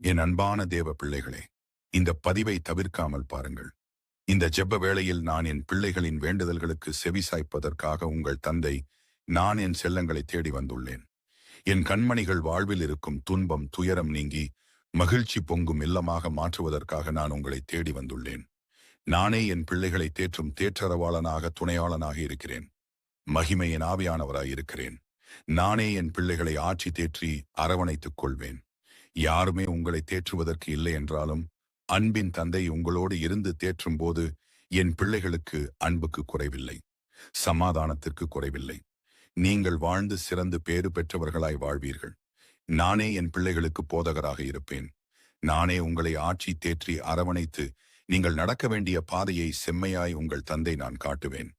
என் அன்பான தேவ பிள்ளைகளே இந்த பதிவை தவிர்க்காமல் பாருங்கள். இந்த ஜெப்ப வேளையில் நான் என் பிள்ளைகளின் வேண்டுதல்களுக்கு செவிசாய்ப்பதற்காக உங்கள் தந்தை நான் என் செல்லங்களை தேடி வந்துள்ளேன். என் கண்மணிகள் வாழ்வில் இருக்கும் துன்பம் துயரம் நீங்கி மகிழ்ச்சி பொங்கும் இல்லமாக மாற்றுவதற்காக நான் உங்களை தேடி வந்துள்ளேன். நானே என் பிள்ளைகளை தேற்றும் தேற்றரவாளனாக துணையாளனாக இருக்கிறேன். மகிமையின் ஆவியானவராய் இருக்கிறேன். நானே என் பிள்ளைகளை ஆட்சி தேற்றி அரவணைத்துக் கொள்வேன். யாருமே உங்களை தேற்றுவதற்கு இல்லை என்றாலும் அன்பின் தந்தை உங்களோடு இருந்து தேற்றும் போது என் பிள்ளைகளுக்கு அன்புக்கு குறைவில்லை சமாதானத்திற்கு குறைவில்லை. நீங்கள் வாழ்ந்து சிறந்து பேறு பெற்றவர்களாய் வாழ்வீர்கள். நானே என் பிள்ளைகளுக்கு போதகராக இருப்பேன். நானே உங்களை ஆட்சி தேற்றி அரவணைத்து நீங்கள் நடக்க வேண்டிய பாதையை செம்மையாய் உங்கள் தந்தை நான் காட்டுவேன்.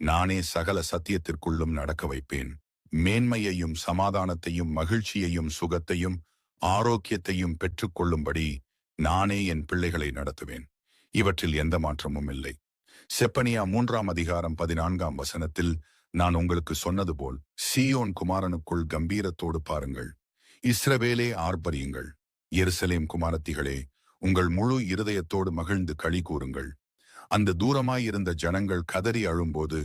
நானே சகல சத்தியத்திற்குள்ளும் நடக்க வைப்பேன். மேன்மையையும் சமாதானத்தையும் மகிழ்ச்சியையும் சுகத்தையும் ஆரோக்கியத்தையும் பெற்றுக்கொள்ளும்படி நானே என் பிள்ளைகளை நடத்துவேன். இவற்றில் எந்த மாற்றமும் இல்லை. செப்பனியா மூன்றாம் அதிகாரம் பதினான்காம் வசனத்தில் நான் உங்களுக்கு சொன்னது போல் சியோன் குமாரனுக்குள் கம்பீரத்தோடு பாருங்கள். இஸ்ரவேலே ஆர்ப்பரியுங்கள். எருசலேம் குமாரத்திகளே உங்கள் முழு இருதயத்தோடு மகிழ்ந்து களி கூறுங்கள். அந்த தூரமாயிருந்த ஜனங்கள் கதறி அழும்போது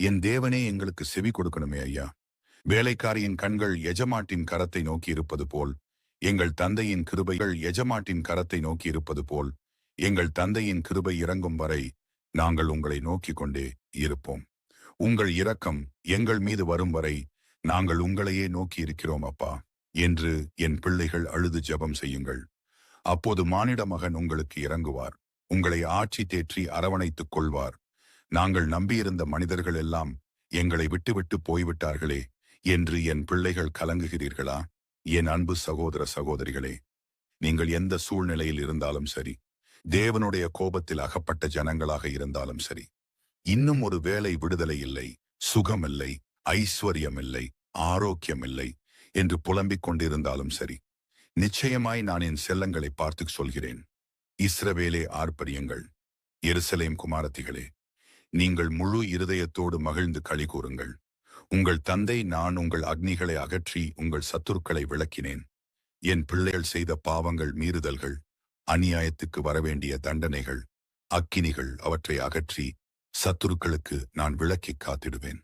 என் தேவனே எங்களுக்கு செவி கொடுக்கணுமே ஐயா. வேலைக்காரியின் கண்கள் எஜமாட்டின் கரத்தை நோக்கி இருப்பது போல் எங்கள் தந்தையின் கிருபைகள் எஜமாட்டின் கரத்தை நோக்கி இருப்பது போல் எங்கள் தந்தையின் கிருபை இறங்கும் வரை நாங்கள் உங்களை நோக்கிக் கொண்டே இருப்போம். உங்கள் இரக்கம் எங்கள் மீது வரும் வரை நாங்கள் உங்களையே நோக்கி இருக்கிறோம் அப்பா என்று என் பிள்ளைகள் அழுது ஜெபம் செய்யுங்கள். அப்போது மானிட மகன் உங்களுக்கு இறங்குவார். உங்களை ஆட்சி தேற்றி அரவணைத்துக் கொள்வார். நாங்கள் நம்பியிருந்த மனிதர்கள் எல்லாம் எங்களை விட்டுவிட்டு போய்விட்டார்களே என்று என் பிள்ளைகள் கலங்குகிறீர்களா? என் அன்பு சகோதர சகோதரிகளே நீங்கள் எந்த சூழ்நிலையில் இருந்தாலும் சரி தேவனுடைய கோபத்தில் அகப்பட்ட ஜனங்களாக இருந்தாலும் சரி இன்னும் ஒரு வேலை விடுதலை இல்லை சுகமில்லை ஐஸ்வர்யம் இல்லை ஆரோக்கியம் இல்லை என்று புலம்பிக் கொண்டிருந்தாலும் சரி நிச்சயமாய் நான் என் செல்லங்களை பார்த்து சொல்கிறேன். இஸ்ரவேலே ஆர்ப்பரியுங்கள். எருசலேம் குமாரத்திகளே நீங்கள் முழு இருதயத்தோடு மகிழ்ந்து களி கூறுங்கள். உங்கள் தந்தை நான் உங்கள் அக்னிகளை அகற்றி உங்கள் சத்துருக்களை விளக்கினேன். என் பிள்ளைகள் செய்த பாவங்கள் மீறுதல்கள் அநியாயத்துக்கு வரவேண்டிய தண்டனைகள் அக்கினிகள் அவற்றை அகற்றி சத்துருக்களுக்கு நான் விளக்கி காத்திடுவேன்.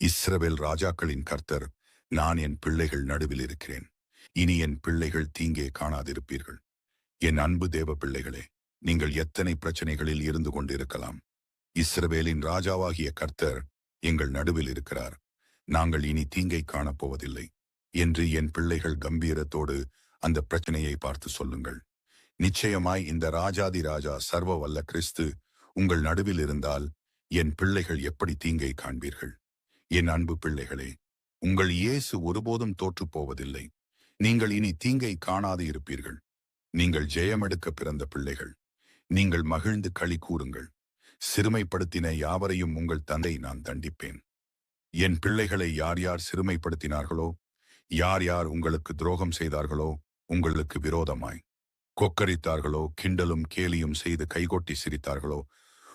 இஸ்ரவேல் ராஜாக்களின் கர்த்தர் நான் என் பிள்ளைகள் நடுவில் இருக்கிறேன். இனி என் பிள்ளைகள் தீங்கே காணாதிருப்பீர்கள். என் அன்பு தேவ பிள்ளைகளே நீங்கள் எத்தனை பிரச்சனைகளில் இருந்து கொண்டிருக்கலாம். இஸ்ரவேலின் ராஜாவாகிய கர்த்தர் எங்கள் நடுவில் இருக்கிறார். நாங்கள் இனி தீங்கை காணப்போவதில்லை என்று என் பிள்ளைகள் கம்பீரத்தோடு அந்த பிரச்சனையை பார்த்து சொல்லுங்கள். நிச்சயமாய் இந்த ராஜாதி ராஜா சர்வ வல்ல கிறிஸ்து உங்கள் நடுவில் இருந்தால் என் பிள்ளைகள் எப்படி தீங்கை காண்பீர்கள்? என் அன்பு பிள்ளைகளே உங்கள் இயேசு ஒருபோதும் தோற்றுப் போவதில்லை. நீங்கள் இனி தீங்கை காணாது இருப்பீர்கள். நீங்கள் ஜெயமெடுக்க பிறந்த பிள்ளைகள். நீங்கள் மகிழ்ந்து களி கூறுங்கள். சிறுமைப்படுத்தின யாவரையும் உங்கள் தந்தை நான் தண்டிப்பேன். என் பிள்ளைகளை யார் யார் சிறுமைப்படுத்தினார்களோ யார் யார் உங்களுக்கு துரோகம் செய்தார்களோ உங்களுக்கு விரோதமாய். கொக்கரித்தார்களோ கிண்டலும் கேலியும் செய்து கைகொட்டி சிரித்தார்களோ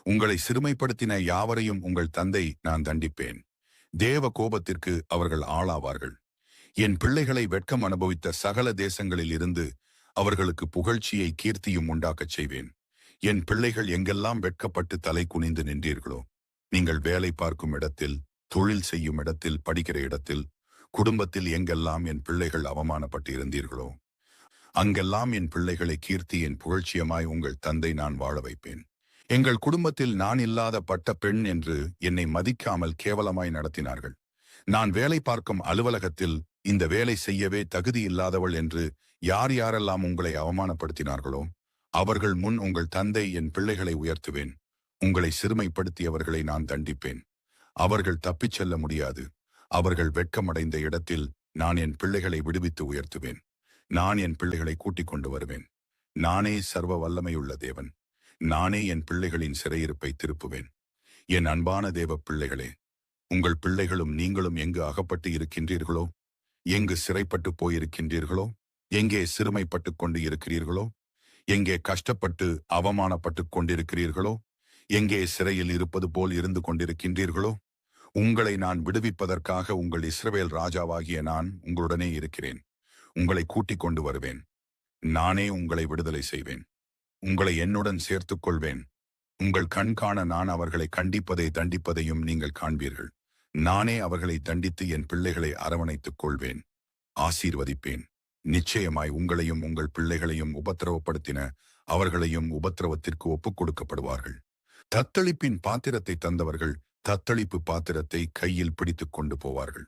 உங்களை சிறுமைப்படுத்தின யாவரையும் உங்கள் தந்தை நான் தண்டிப்பேன். தேவ கோபத்திற்கு அவர்கள் ஆளாவார்கள். என் பிள்ளைகளை வெட்கம் அனுபவித்த சகல தேசங்களில் இருந்து அவர்களுக்கு புகழ்ச்சியை கீர்த்தியும் உண்டாக்கச் செய்வேன். என் பிள்ளைகள் எங்கெல்லாம் வெட்கப்பட்டு தலை குனிந்து நின்றீர்களோ நீங்கள் வேலை பார்க்கும் இடத்தில் தொழில் செய்யும் இடத்தில் படிக்கிற இடத்தில் குடும்பத்தில் எங்கெல்லாம் என் பிள்ளைகள் அவமானப்பட்டு இருந்தீர்களோ அங்கெல்லாம் என் பிள்ளைகளை கீர்த்தி என் புகழ்ச்சியமாய் உங்கள் தந்தை நான் வாழ வைப்பேன். எங்கள் குடும்பத்தில் நான் இல்லாத பட்ட பெண் என்று என்னை மதிக்காமல் கேவலமாய் நடத்தினார்கள். நான் வேலை பார்க்கும் அலுவலகத்தில் இந்த வேலை செய்யவே தகுதி இல்லாதவள் என்று யார் யாரெல்லாம் உங்களை அவமானப்படுத்தினார்களோ அவர்கள் முன் உங்கள் தந்தை என் பிள்ளைகளை உயர்த்துவேன். உங்களை சிறுமைப்படுத்தியவர்களை நான் தண்டிப்பேன். அவர்கள் தப்பிச் செல்ல முடியாது. அவர்கள் வெட்கமடைந்த இடத்தில் நான் என் பிள்ளைகளை விடுவித்து உயர்த்துவேன். நான் என் பிள்ளைகளை கூட்டிக் கொண்டு வருவேன். நானே சர்வ வல்லமையுள்ள தேவன். நானே என் பிள்ளைகளின் சிறையிருப்பை திருப்புவேன். என் அன்பான தேவ பிள்ளைகளே உங்கள் பிள்ளைகளும் நீங்களும் எங்கு அகப்பட்டு இருக்கின்றீர்களோ? எங்கு சிறைப்பட்டு போயிருக்கின்றீர்களோ? எங்கே சிறுமைப்பட்டு கொண்டு இருக்கிறீர்களோ? எங்கே கஷ்டப்பட்டு அவமானப்பட்டு கொண்டிருக்கிறீர்களோ? எங்கே சிறையில் இருப்பது போல் இருந்து கொண்டிருக்கின்றீர்களோ உங்களை நான் விடுவிப்பதற்காக உங்கள் இஸ்ரவேல் ராஜாவாகிய நான் உங்களுடனே இருக்கிறேன். உங்களை கூட்டிக் கொண்டு வருவேன். நானே உங்களை விடுதலை செய்வேன். உங்களை என்னுடன் சேர்த்துக் கொள்வேன். உங்கள் கண்காண நான் அவர்களை கண்டிப்பதை தண்டிப்பதையும் நீங்கள் காண்பீர்கள். நானே அவர்களை தண்டித்து என் பிள்ளைகளை அரவணைத்துக் கொள்வேன். ஆசீர்வதிப்பேன். நிச்சயமாய் உங்களையும் உங்கள் பிள்ளைகளையும் உபத்திரவப்படுத்தின அவர்களையும் உபத்திரவத்திற்கு ஒப்புக் கொடுக்கப்படுவார்கள். தத்தளிப்பின் பாத்திரத்தை தந்தவர்கள் தத்தளிப்பு பாத்திரத்தை கையில் பிடித்துக் கொண்டு போவார்கள்.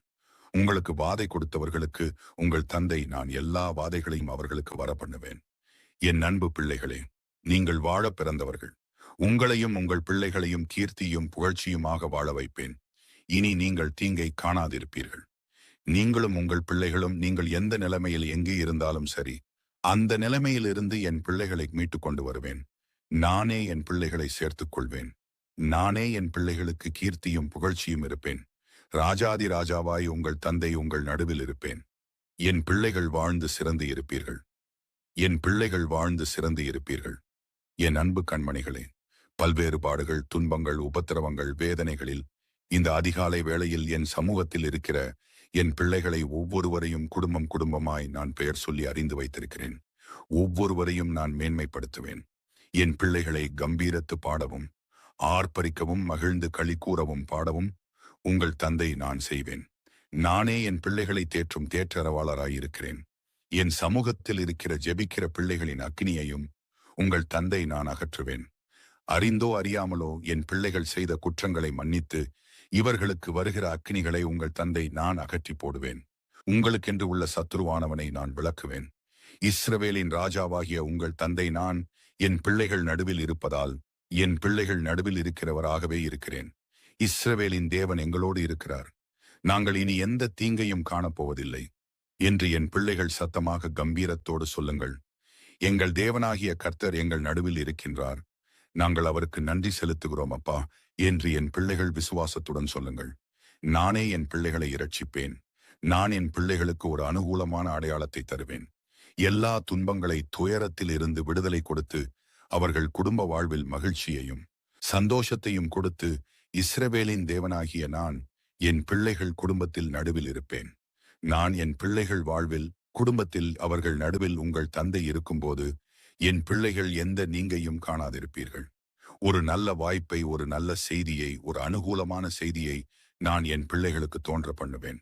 உங்களுக்கு வாதை கொடுத்தவர்களுக்கு உங்கள் தந்தை நான் எல்லா வாதைகளையும் அவர்களுக்கு வர பண்ணுவேன் என் அன்பு பிள்ளைகளே நீங்கள் வாழ பிறந்தவர்கள். உங்களையும் உங்கள் பிள்ளைகளையும் கீர்த்தியும் புகழ்ச்சியுமாக வாழ வைப்பேன். இனி நீங்கள் தீங்கை காணாதிருப்பீர்கள். நீங்களும் உங்கள் பிள்ளைகளும் நீங்கள் எந்த நிலைமையில் எங்கே இருந்தாலும் சரி அந்த நிலைமையிலிருந்து என் பிள்ளைகளை மீட்டுக் கொண்டு வருவேன். நானே என் பிள்ளைகளை சேர்த்துக் கொள்வேன் நானே என் பிள்ளைகளுக்கு கீர்த்தியும் புகழ்ச்சியும் இருப்பேன். ராஜாதி ராஜாவாய் உங்கள் தந்தை உங்கள் நடுவில் இருப்பேன். என் பிள்ளைகள் வாழ்ந்து சிறந்து இருப்பீர்கள். என் பிள்ளைகள் வாழ்ந்து சிறந்து இருப்பீர்கள். என் அன்பு கண்மணிகளே பல்வேறு பாடுகள் துன்பங்கள் உபத்திரவங்கள் வேதனைகளில் இந்த அதிகாலை வேளையில் என் சமூகத்தில் இருக்கிற என் பிள்ளைகளை ஒவ்வொருவரையும் குடும்பம் குடும்பமாய் நான் பெயர் சொல்லி அறிந்து வைத்திருக்கிறேன். ஒவ்வொருவரையும் நான் மேன்மைப்படுத்துவேன். என் பிள்ளைகளை கம்பீரத்து பாடவும் ஆர்ப்பரிக்கவும் மகிழ்ந்து களி கூறவும் பாடவும் உங்கள் தந்தை நான் செய்வேன். நானே என் பிள்ளைகளை தேற்றும் தேற்றரவாளராயிருக்கிறேன். என் சமூகத்தில் இருக்கிற ஜெபிக்கிற பிள்ளைகளின் அக்னியையும் உங்கள் தந்தை நான் அகற்றுவேன். அறிந்தோ அறியாமலோ என் பிள்ளைகள் செய்த குற்றங்களை மன்னித்து இவர்களுக்கு வருகிற அக்னிகளை உங்கள் தந்தை நான் அகற்றி போடுவேன். உங்களுக்கென்று உள்ள சத்துருவானவனை நான் விளக்குவேன். இஸ்ரவேலின் ராஜாவாகிய உங்கள் தந்தை நான் என் பிள்ளைகள் நடுவில் இருப்பதால் என் பிள்ளைகள் நடுவில் இருக்கிறவராகவே இருக்கிறேன். இஸ்ரவேலின் தேவன் எங்களோடு இருக்கிறார். நாங்கள் இனி எந்த தீங்கையும் காணப்போவதில்லை என்று என் பிள்ளைகள் சத்தமாக கம்பீரத்தோடு சொல்லுங்கள். எங்கள் தேவனாகிய கர்த்தர் எங்கள் நடுவில் இருக்கின்றார். நாங்கள் அவருக்கு நன்றி செலுத்துகிறோம் அப்பா என்று என் பிள்ளைகள் விசுவாசத்துடன் சொல்லுங்கள். நானே என் பிள்ளைகளை இரட்சிப்பேன். நான் என் பிள்ளைகளுக்கு ஒரு அனுகூலமான அடையாளத்தை தருவேன். எல்லா துன்பங்களை துயரத்தில் இருந்து விடுதலை கொடுத்து அவர்கள் குடும்ப வாழ்வில் மகிழ்ச்சியையும் சந்தோஷத்தையும் கொடுத்து இஸ்ரவேலின் தேவனாகிய நான் என் பிள்ளைகள் குடும்பத்தில் நடுவில் இருப்பேன். நான் என் பிள்ளைகள் வாழ்வில் குடும்பத்தில் அவர்கள் நடுவில் உங்கள் தந்தை இருக்கும்போது என் பிள்ளைகள் எந்த நீங்கையும் காணாதிருப்பீர்கள். ஒரு நல்ல வாய்ப்பை ஒரு நல்ல செய்தியை ஒரு அனுகூலமான செய்தியை நான் என் பிள்ளைகளுக்கு தோன்ற பண்ணுவேன்.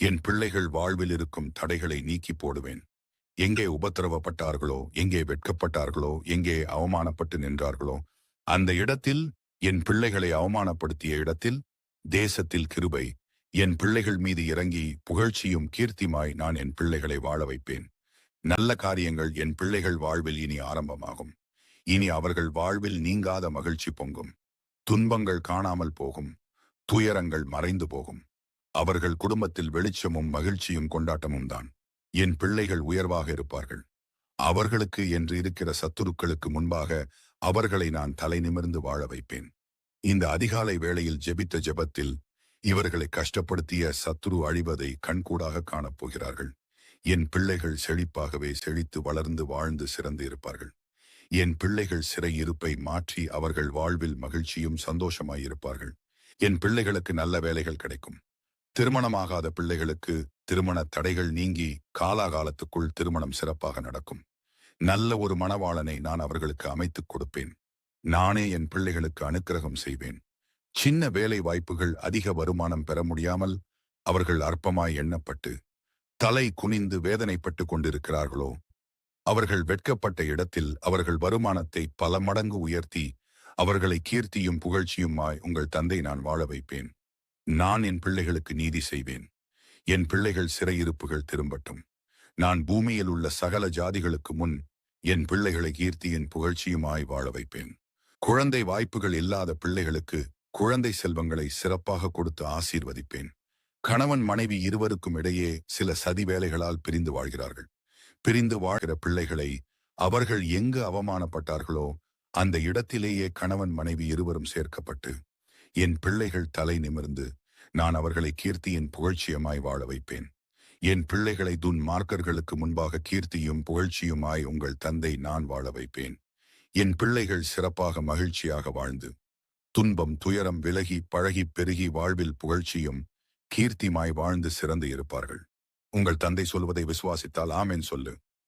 என் பிள்ளைகள் வாழ்வில் இருக்கும் தடைகளை நீக்கி போடுவேன். எங்கே உபத்திரவப்பட்டார்களோ எங்கே வெட்கப்பட்டார்களோ எங்கே அவமானப்பட்டு நின்றார்களோ அந்த இடத்தில் என் பிள்ளைகளை அவமானப்படுத்திய இடத்தில் தேசத்தில் கிருபை என் பிள்ளைகள் மீது இறங்கி புகழ்ச்சியும் கீர்த்திமாய் நான் என் பிள்ளைகளை வாழ வைப்பேன். நல்ல காரியங்கள் என் பிள்ளைகள் வாழ்வில் இனி ஆரம்பமாகும். இனி அவர்கள் வாழ்வில் நீங்காத மகிழ்ச்சி பொங்கும். துன்பங்கள் காணாமல் போகும். துயரங்கள் மறைந்து போகும். அவர்கள் குடும்பத்தில் வெளிச்சமும் மகிழ்ச்சியும் கொண்டாட்டமும் தான் என் பிள்ளைகள் உயர்வாக இருப்பார்கள். அவர்களுக்கு என்று இருக்கிற சத்துருக்களுக்கு முன்பாக அவர்களை நான் தலை நிமிர்ந்து வாழ வைப்பேன். இந்த அதிகாலை வேளையில் ஜெபித்த ஜெபத்தில் இவர்களை கஷ்டப்படுத்திய சத்துரு அழிவதை கண்கூடாக காணப்போகிறார்கள் என் பிள்ளைகள் செழிப்பாகவே செழித்து வளர்ந்து வாழ்ந்து சிறந்து இருப்பார்கள். என் பிள்ளைகள் சிறை இருப்பை மாற்றி அவர்கள் வாழ்வில் மகிழ்ச்சியும் சந்தோஷமாயிருப்பார்கள் என் பிள்ளைகளுக்கு நல்ல வேலைகள் கிடைக்கும். திருமணமாகாத பிள்ளைகளுக்கு திருமண தடைகள் நீங்கி காலாகாலத்துக்குள் திருமணம் சிறப்பாக நடக்கும். நல்ல ஒரு மணவாளனை நான் அவர்களுக்கு அமைத்துக் கொடுப்பேன். நானே என் பிள்ளைகளுக்கு அனுக்கிரகம் செய்வேன். சின்ன வேலை வாய்ப்புகள் அதிக வருமானம் பெற முடியாமல் அவர்கள் அற்பமாய் எண்ணப்பட்டு தலை குனிந்து வேதனைப்பட்டு கொண்டிருக்கிறார்களோ? அவர்கள் வெட்கப்பட்ட இடத்தில் அவர்கள் வருமானத்தை பல மடங்கு உயர்த்தி அவர்களை கீர்த்தியும் புகழ்ச்சியுமாய் உங்கள் தந்தை நான் வாழ வைப்பேன். நான் என் பிள்ளைகளுக்கு நீதி செய்வேன். என் பிள்ளைகள் சிறையிருப்புகள் திரும்பட்டும். நான் பூமியில் உள்ள சகல ஜாதிகளுக்கு முன் என் பிள்ளைகளை கீர்த்தியின் புகழ்ச்சியுமாய் வாழ வைப்பேன். குழந்தை வாய்ப்புகள் இல்லாத பிள்ளைகளுக்கு குழந்தை செல்வங்களை சிறப்பாக கொடுத்து ஆசீர்வதிப்பேன். கணவன் மனைவி இருவருக்கும் இடையே சில சதி வேலைகளால் பிரிந்து வாழ்கிறார்கள். பிரிந்து வாழ்கிற பிள்ளைகளை அவர்கள் எங்கு அவமானப்பட்டார்களோ அந்த இடத்திலேயே கணவன் மனைவி இருவரும் சேர்க்கப்பட்டு என் பிள்ளைகள் தலை நிமிர்ந்து நான் அவர்களை கீர்த்தியின் புகழ்ச்சியமாய் வாழ வைப்பேன். என் பிள்ளைகளை துன் மார்க்கர்களுக்கு முன்பாக கீர்த்தியும் புகழ்ச்சியுமாய் உங்கள் தந்தை நான் வாழ வைப்பேன். என் பிள்ளைகள் சிறப்பாக மகிழ்ச்சியாக வாழ்ந்து துன்பம் துயரம் விலகி பழகி பெருகி வாழ்வில் புகழ்ச்சியும் கீர்த்திமாய் வாழ்ந்து சிறந்து இருப்பார்கள். உங்கள் தந்தை சொல்வதை விசுவாசித்தால் ஆமேன் சொல்லு.